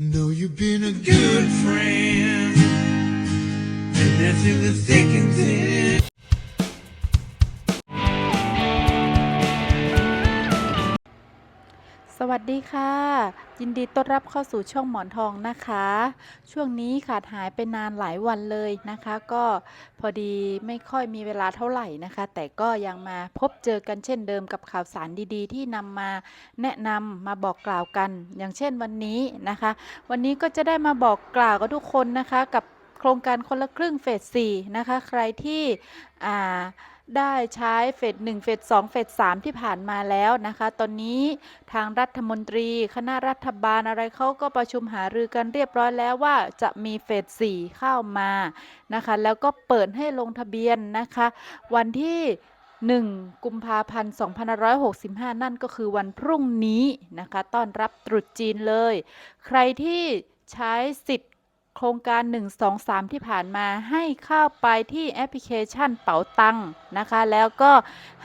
Know you've been a good friend, and that's in the thick and thin. สวัสดีค่ะ ยินดีต้อนรับเข้าสู่ช่องหมอนทองนะคะ ช่วงนี้ขาดหายไปนานหลายวันเลยนะคะ ก็พอดีไม่ค่อยมีเวลาเท่าไหร่นะคะ แต่ก็ยังมาพบเจอกันเช่นเดิมกับข่าวสารดีๆ ที่นำมาแนะนำมาบอกกล่าวกัน อย่างเช่นวันนี้นะคะ วันนี้ก็จะได้มาบอกกล่าวกับทุกคนนะคะ กับโครงการคนละครึ่งเฟส4นะคะ ใครที่อ่า ได้ใช้เฟส1เฟส2เฟส3ที่ผ่านมาแล้วนะคะ ตอนนี้ทางรัฐมนตรี คณะรัฐบาลอะไรเขาก็ประชุมหารือกันเรียบร้อยแล้วว่าจะมีเฟส4เข้ามานะคะ แล้วก็เปิดให้ลงทะเบียนนะคะ วันที่1กุมภาพันธ์2565 นั่นก็คือวันพรุ่งนี้นะคะ ต้อนรับตรุษจีนเลย ใครที่ใช้สิทธิ์ โครงการ 1 2 3 ที่ผ่านมาให้เข้าไปที่แอปพลิเคชันเป๋าตังนะคะ แล้วก็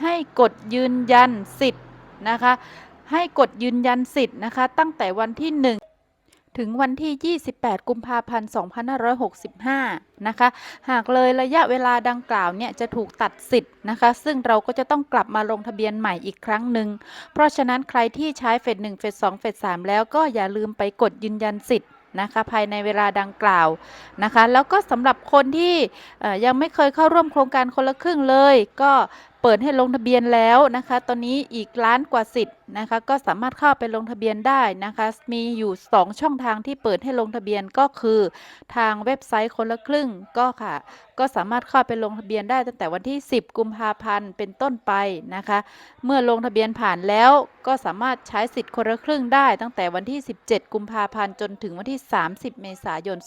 ให้กดยืนยันสิทธิ์นะคะ ให้กดยืนยันสิทธิ์นะคะ ตั้งแต่วันที่ 1ถึงวันที่ 28 กุมภาพันธ์ 2565 นะคะ หากเลยระยะเวลาดังกล่าวเนี่ยจะถูกตัดสิทธิ์นะคะ ซึ่งเราก็จะต้องกลับมาลงทะเบียนใหม่อีกครั้งหนึ่ง เพราะฉะนั้นใครที่ใช้เฟส1เฟส2เฟส3แล้วก็อย่าลืมไปกดยืนยันสิทธิ์ นะคะภายในเวลาดังกล่าวนะคะ แล้วก็สำหรับคนที่ยังไม่เคยเข้าร่วมโครงการคนละครึ่งเลย ก็เปิดให้ลงทะเบียนแล้วนะคะ ตอนนี้อีกล้านกว่าสิทธิ์นะคะก็สามารถเข้าไปลงทะเบียนได้นะคะ มีอยู่ 2 ช่องทางที่เปิดให้ลงทะเบียนก็คือ ทางเว็บไซต์คนละครึ่งก็ค่ะก็สามารถเข้าไปลงทะเบียนได้ตั้งแต่วันที่ 10 กุมภาพันธ์เป็นต้นไปนะคะ เมื่อลงทะเบียนผ่านแล้วก็สามารถใช้สิทธิ์คนละครึ่งได้ ตั้งแต่วันที่ 17 กุมภาพันธ์จนถึงวันที่ 30 เมษายน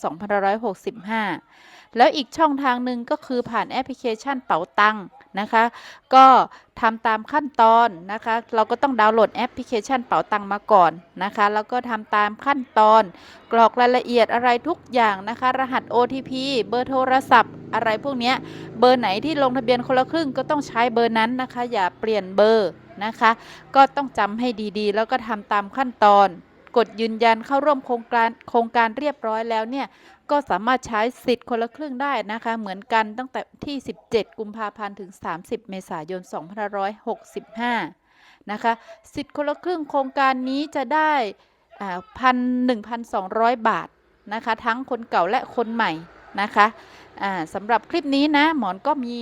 2565 แล้วอีกช่องทางหนึ่งก็คือผ่านแอปพลิเคชันเป๋าตังค์นะคะ ก็ ทำตามขั้นตอนนะคะ เราก็ต้องดาวน์โหลดแอปพลิเคชันเป๋าตังมาก่อนนะคะ แล้วก็ทำตามขั้นตอน กรอกรายละเอียดอะไรทุกอย่างนะคะ รหัส OTP เบอร์โทรศัพท์ อะไรพวกนี้เบอร์ไหนที่ลงทะเบียนคนละครึ่งก็ต้องใช้เบอร์นั้นนะคะ อย่าเปลี่ยนเบอร์นะคะ ก็ต้องจำให้ดีๆ แล้วก็ทำตามขั้นตอน กดยืนยันเข้าร่วมโครงการโครงการเรียบร้อยแล้วเนี่ยก็สามารถใช้สิทธิ์คนละครึ่งได้นะคะเหมือนกันตั้งแต่ที่ 17 กุมภาพันธ์ถึง 30 เมษายน 2565 นะคะสิทธิ์คนละครึ่งโครงการนี้จะได้พันหนึ่งพันสองร้อยบาทนะคะทั้งคนเก่าและคนใหม่นะคะอ่าสำหรับคลิปนี้นะหมอนก็มี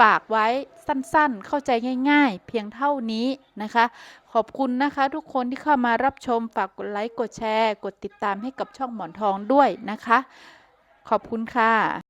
ฝากไว้สั้นๆ เข้าใจง่ายๆ เพียงเท่านี้นะคะ ขอบคุณนะคะ ทุกคนที่เข้ามารับชมฝากกดไลค์กดแชร์ กดติดตามให้กับช่องหมอนทองด้วยนะคะ ขอบคุณค่ะ